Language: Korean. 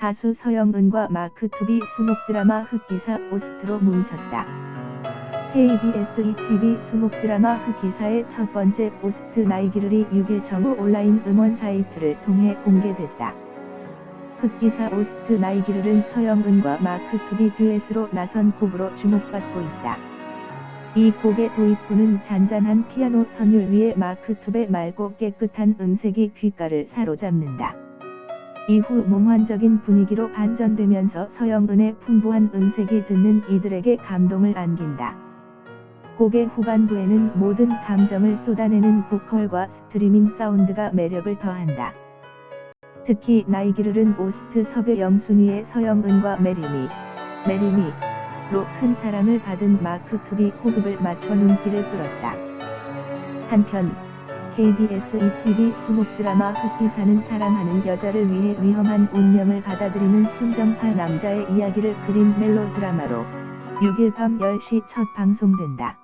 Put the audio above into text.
가수 서영은과 마크 투비 수목 드라마 흑기사 오스트로 뭉쳤다. KBS ETV 수목 드라마 흑기사의 첫 번째 포스트 나이기를이 6일 정오 온라인 음원 사이트를 통해 공개됐다. 흑기사 오스트 나이기를은 서영은과 마크 투비 듀엣으로 나선 곡으로 주목받고 있다. 이 곡의 도입부는 잔잔한 피아노 선율 위에 마크 투의 맑고 깨끗한 음색이 귓가를 사로잡는다. 이후 몽환적인 분위기로 반전되면서 서영은의 풍부한 음색이 듣는 이들에게 감동을 안긴다. 곡의 후반부에는 모든 감정을 쏟아내는 보컬과 스트리밍 사운드가 매력을 더한다. 특히 나이기를은 오스트 섭외 영순위의 서영은과 메리미, 메리미 로 큰 사랑을 받은 마크 투비 호흡을 맞춰 눈길을 끌었다. 한편 KBS ETV 수목 드라마 흑기사는 사랑하는 여자를 위해 위험한 운명을 받아들이는 순정파 남자의 이야기를 그린 멜로 드라마로 6일 밤 10시 첫 방송된다.